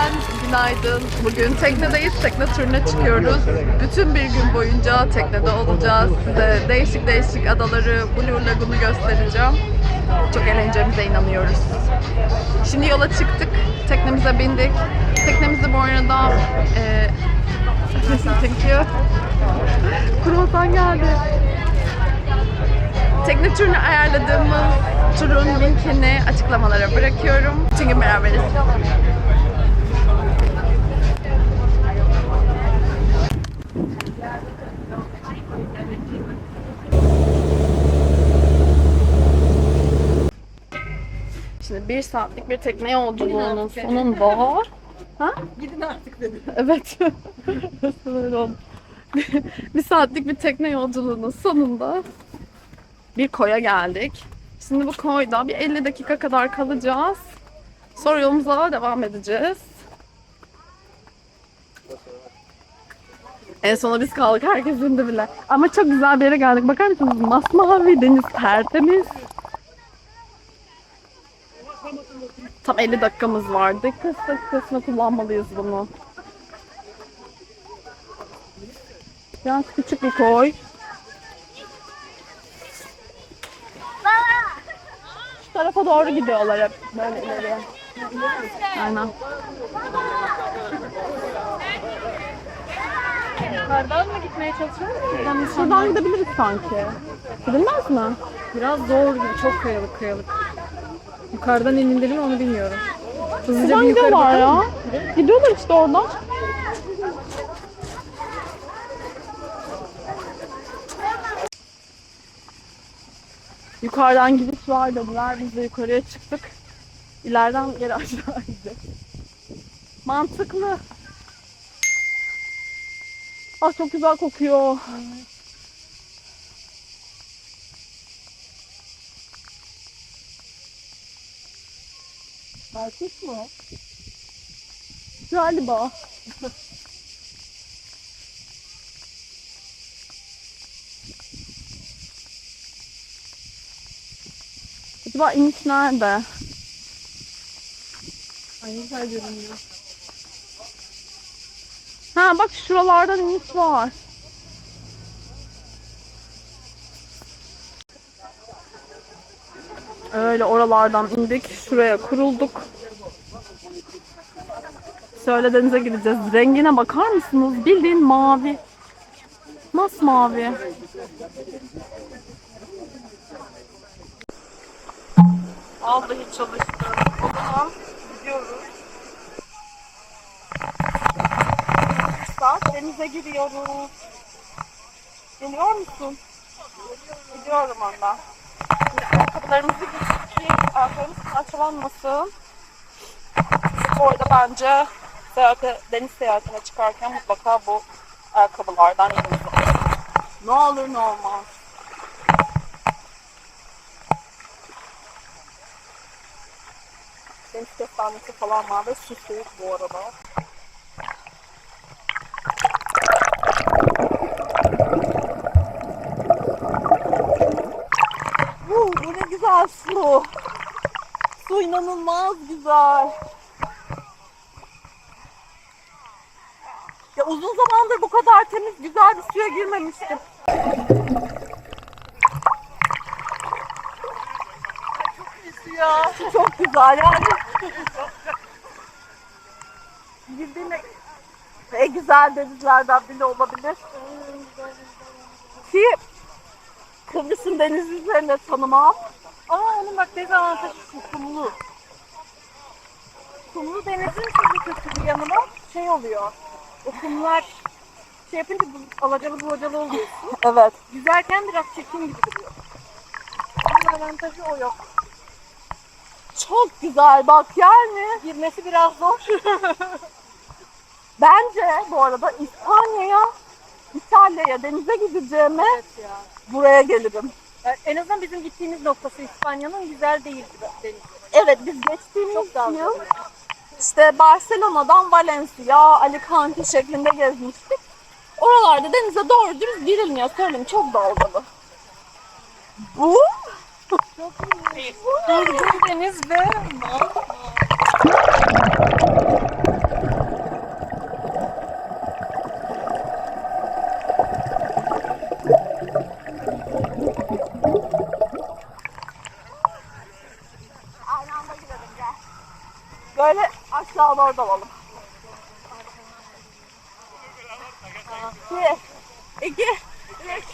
ben. Günaydın. Bugün teknedeyiz. Tekne turuna çıkıyoruz. Bütün bir gün boyunca teknede olacağız. Size değişik değişik adaları, Blue Lagoon'u göstereceğim. Çok eğleneceğimize inanıyoruz. Şimdi yola çıktık. Teknemize bindik. Teknemizde bu arada e, thank you. Kruvasan geldi. Tekne turunu ayarladığımız turun linkini açıklamalara bırakıyorum. Çünkü beraberiz. Bir saatlik bir tekne yolculuğunun sonunda... Ha? Gidin artık dedi. Evet. Öyle oldu. bir saatlik bir tekne yolculuğunun sonunda bir koya geldik. Şimdi bu koyda bir 50 dakika kadar kalacağız. Sonra yolumuza devam edeceğiz. En sona biz kaldık. Herkes indi bile. Ama çok güzel bir yere geldik. Bakar mısınız? Masmavi, deniz tertemiz. Tam 50 dakikamız vardı. Kız dakikasında kullanmalıyız bunu. Biraz küçük bir koy. Şu tarafa doğru gidiyorlar hep böyle ileriye. Aynen. Yukarıdan mı gitmeye çalışıyoruz? Mı? Şuradan gidebiliriz sanki. Gidilmez mi? Biraz zor gibi. Çok kayalık kayalık. Yukarıdan inildi mi onu bilmiyorum. Hızlıca Şuradan bir yukarı gidiyorlar bakalım. ya. Gidiyorlar işte oradan. Yukarıdan gidiş var dediler. Biz de yukarıya çıktık. İleriden geri aşağı. Mantıklı. Ah çok güzel kokuyor. Erkek mi? Galiba. Acaba iniş nerede? Ay ne güzel görünüyor. Ha bak şuralardan iniş var. Öyle oralardan indik. Şuraya kurulduk. Şöyle denize gireceğiz. Rengine bakar mısınız? Bildiğin mavi. Masmavi. Vallahi çalıştı. O zaman gidiyoruz. saat denize giriyoruz. Geliyor musun? Gidiyorum ondan. Şimdi ayakkabılarımızı giydik ayaklarımız parçalanmasın. Bu arada bence seyahate, deniz seyahatine çıkarken mutlaka bu ayakkabılardan yanımıza alın. Ne olur ne olmaz. Deniz kestanesi falan var ve su soğuk bu arada. Güzel su. İnanılmaz güzel. Ya uzun zamandır bu kadar temiz güzel bir suya girmemiştim. ya. Çok güzel yani. Girdiğinde en güzel denizlerden biri olabilir. Ki Kıbrıs'ın denizi üzerine tanımam. Onun bak dezavantajı şu kumlu. Kumlu denizin şimdi kötü bir yanı var. Şey oluyor. O kumlar şey yapınca bu alacalı bulacalı oluyorsun. Evet. Yüzerken biraz çekim gibi duruyor. Bunun avantajı o yok. Çok güzel bak yani. Girmesi biraz zor. Bence bu arada İspanya'ya, İtalya'ya denize gideceğime evet ya. buraya gelirim. Yani en azından bizim gittiğimiz noktası İspanya'nın güzel değil denizi. Evet biz geçtiğimiz Çok yıl işte Barcelona'dan Valencia, Alicante şeklinde gezmiştik. Oralarda denize doğru dürüst girilmiyor söyleyeyim çok dalgalı. Bu Çok iyi. Durgun deniz ve aşağı doğru dalalım. Bir, iki, üç.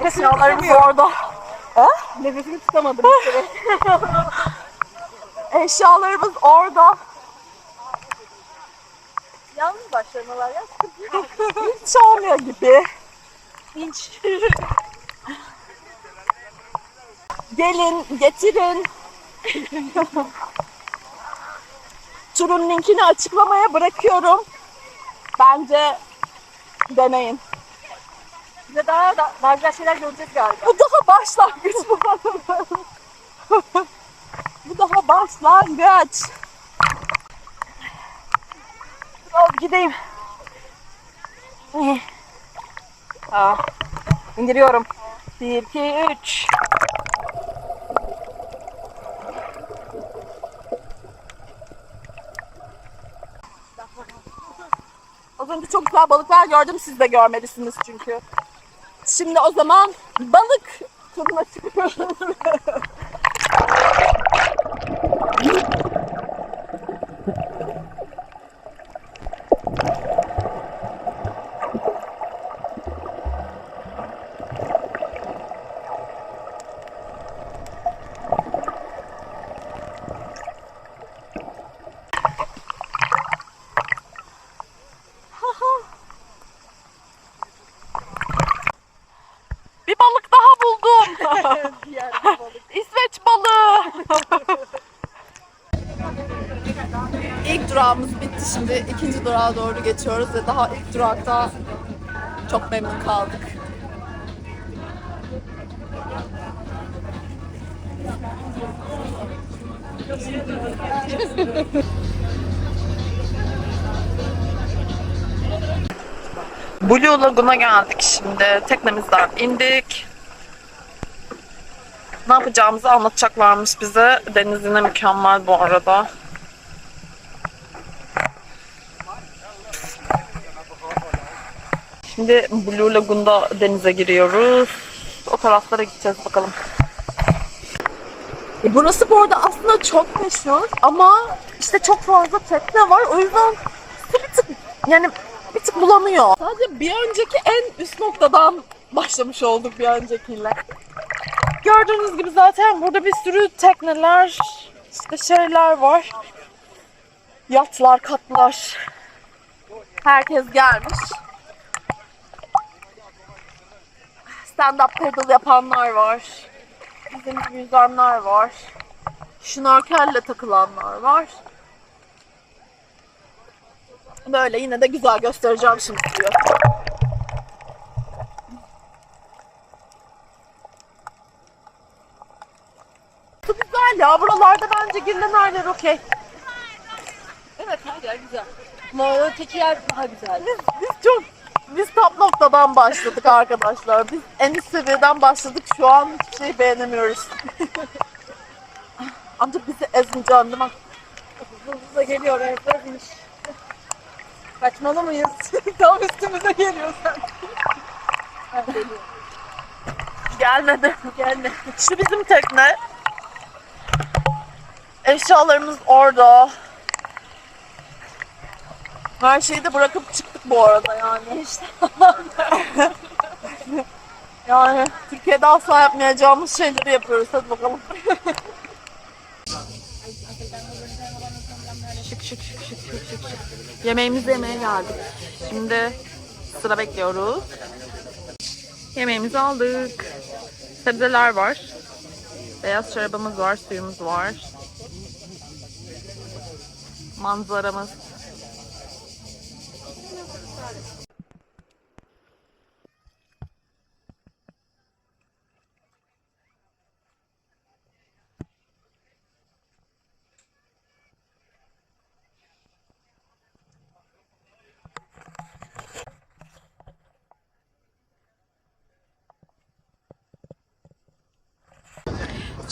Eşyalarımız orada. Ha? Nefesimi tutamadım. Eşyalarımız orada. Yalnız başlamalar ya. Hiç olmuyor gibi. Hiç. Gelin, getirin. Turun linkini açıklamaya bırakıyorum. Bence deneyin. Daha, daha, daha güzel şeyler göreceğiz galiba. Bu daha başlangıç bu bu daha başlangıç. Al gideyim. Aa, indiriyorum. Bir, iki, üç. Az önce çok güzel balıklar gördüm. Siz de görmelisiniz çünkü. Şimdi o zaman balık turuna çıkıyoruz. Bir balık daha buldum. İsveç balığı. İlk durağımız bitti. Şimdi ikinci durağa doğru geçiyoruz ve daha ilk durakta çok memnun kaldık. Blue Lagoon'a geldik şimdi. Teknemizden indik. Ne yapacağımızı anlatacaklarmış bize. Deniz yine mükemmel bu arada. Şimdi Blue Lagoon'da denize giriyoruz. O taraflara gideceğiz bakalım. E, Burası bu arada aslında çok meşhur ama işte çok fazla tekne var. O yüzden su bir tık yani bir tık bulanıyor. Sadece bir önceki en üst noktadan başlamış olduk bir öncekiyle. Gördüğünüz gibi zaten burada bir sürü tekneler, işte şeyler var. Yatlar, katlar. Herkes gelmiş. Stand-up paddle yapanlar var. Bizim gibi yüzenler var. Şnorkelle takılanlar var. Böyle yine de güzel göstereceğim şimdi diyor. Su güzel ya. Buralarda bence girilen her yer okey. Evet her yer güzel. Ama öteki yer daha güzel. Biz, biz çok biz top noktadan başladık arkadaşlar. Biz en üst seviyeden başladık. Şu an hiçbir şey beğenemiyoruz. Ancak bizi ezmeyeceksin değil mi? Hızlı geliyor evlermiş. Kaçmalı mıyız? Tam üstümüze geliyor geliyorum. Gelmedi. Gelme. Şu bizim tekne. Eşyalarımız orada. Her şeyi de bırakıp çıktık bu arada yani. İşte. yani Türkiye'de asla yapmayacağımız şeyleri yapıyoruz. Hadi bakalım. şık şık şık şık şık şık şık. Yemeğimizi yemeye geldik. Şimdi sıra bekliyoruz. Yemeğimizi aldık. Sebzeler var. Beyaz şarabımız var, suyumuz var. Manzaramız.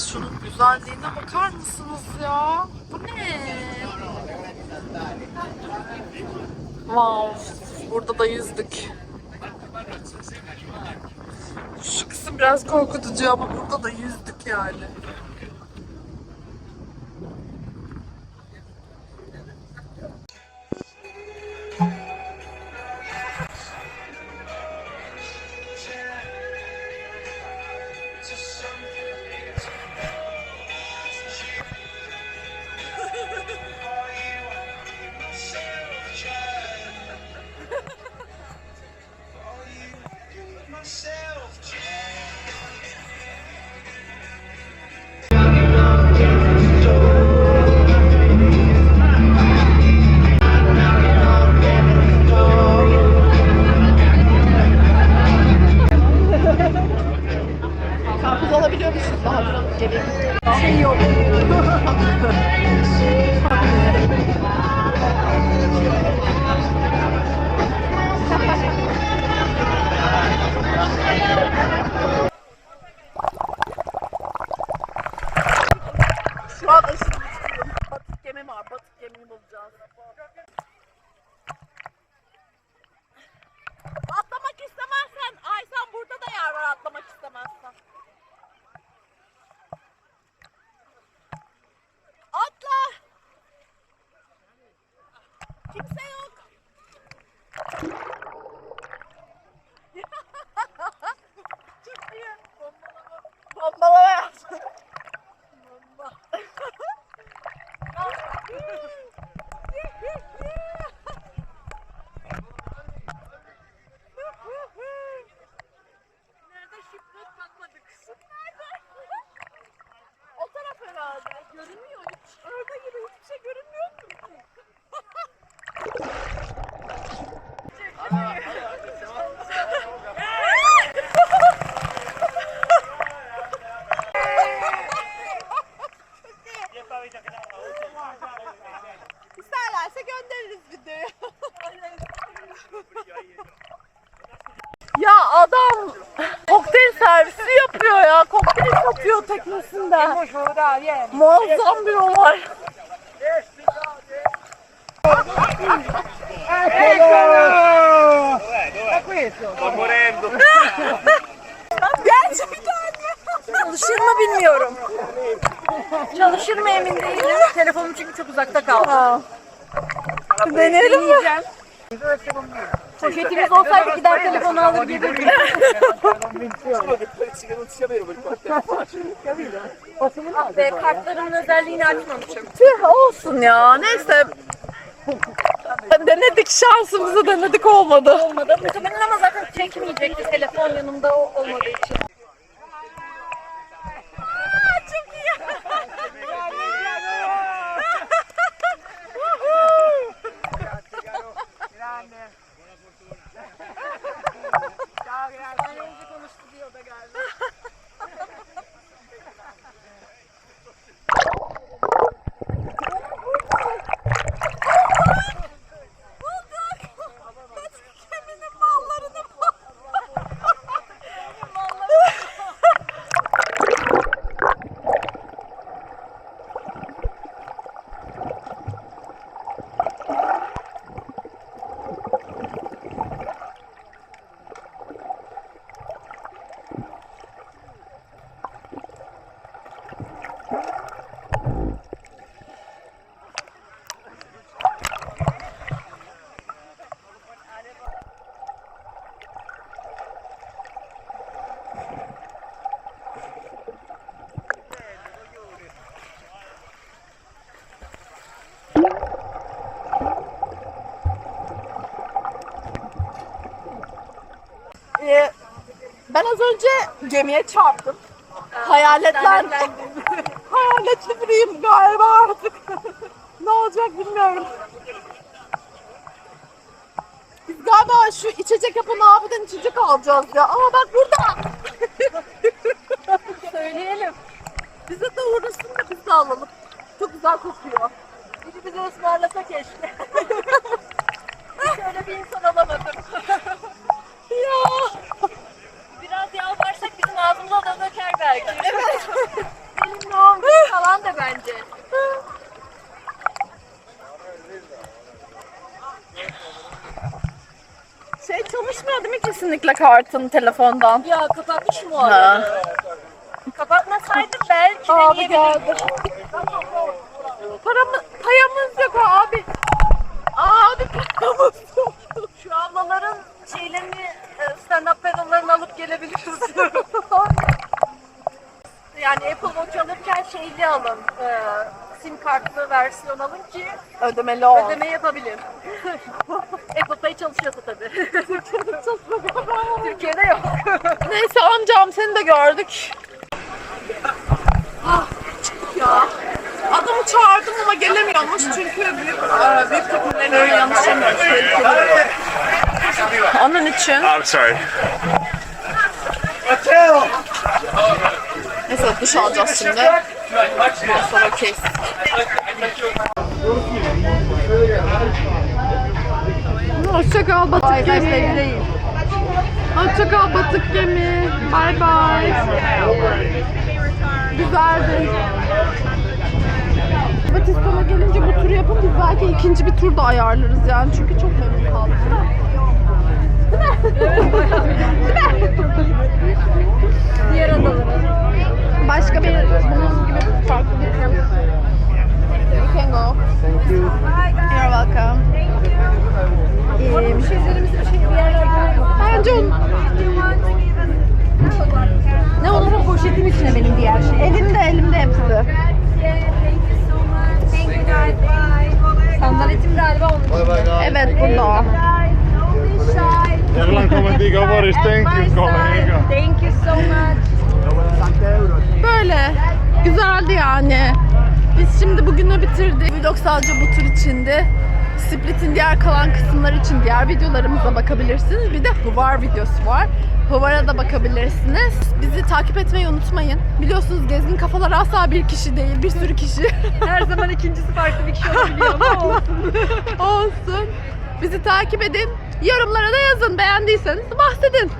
Şunun güzelliğine bakar mısınız ya? Bu ne? Wow. Burada da yüzdük. Şu kısım biraz korkutucu ama burada da yüzdük yani. Geriye Şey yok. Herhalde. Görünmüyor hiç. Orada gibi hiçbir şey görünmüyor ki. İsterlerse teknesinde. Muazzam bir olay. Gerçekten mi? Çalışır mı bilmiyorum. Çalışır mı emin değilim. Telefonum çünkü çok uzakta kaldı. Deneyelim mi? Poşetimiz olsaydı gider telefonu alır gelirdik. Ah be kartlarımın özelliğini açmamışım. Tüh olsun ya. Neyse. Denedik şansımızı denedik olmadı. Olmadı. Muhtemelen ama zaten çekmeyecekti telefon yanımda olmadığı için. Önce gemiye çarptım. Hayaletlendim. Hayaletli biriyim galiba artık. ne olacak bilmiyorum. Biz galiba şu içecek yapan abiden içecek alacağız ya. Ama bak burada. Söyleyelim. Bize de uğrasın da biz de alalım. Çok güzel kokuyor. Biri bize ısmarlasa keşke. Şöyle bir insan alamadım. Ya. Ağzımıza da döker belki. Evet. Benim doğum günü falan da bence. çalışmıyor değil mi kesinlikle kartın telefondan? Ya kapatmış mı o Ha. arada? Kapatmasaydı belki Abi deneyebilirdim. geldi. Paramı, payamız yok abi. Abi payamız yok. Şu ablaların şeylerini, e, stand-up pedallarını alıp gelebiliriz. yani Apple Watch alırken şeyli alın. e, sim kartlı versiyon alın ki Ödemeli ol. ödeme yapabilin. Apple Pay çalışıyorsa tabii. Türkiye'de yok. Neyse amcam seni de gördük. Ah, ya. Adamı çağırdım ama gelemiyormuş çünkü büyük, e, büyük takımlarına yanlışamıyoruz. tehlikeli. Onun için I'm sorry. neyse duş alacağız şimdi. Hoşçakal batık gemi. Hoşçakal batık gemi. Bye bye. Güzeldi. Batistan'a gelince bu turu yapın biz belki ikinci bir tur da ayarlarız yani çünkü çok memnun kaldık. Diğer adaları. Başka bir bunun gibi farklı bir tur. You can go. You're welcome. Ee, Bir şey üzerimize bir şey bir yerler bence on, Ne olur poşetin içine benim diğer şey. elimde elimde hepsi. Sandaletim galiba onun için. Evet burada. Over his thank you, colleague. Thank you so much. Böyle. Güzeldi yani. Biz şimdi bugünü bitirdik. Vlog sadece bu tur içindi. Split'in diğer kalan kısımları için diğer videolarımıza bakabilirsiniz. Bir de Hıvar videosu var. Hıvar'a da bakabilirsiniz. Bizi takip etmeyi unutmayın. Biliyorsunuz gezgin kafalar asla bir kişi değil, bir sürü kişi. Her zaman ikincisi farklı bir kişi olabiliyor ama olsun. Olsun. Bizi takip edin. Yorumlara da yazın. Beğendiyseniz bahsedin.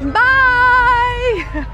Bye.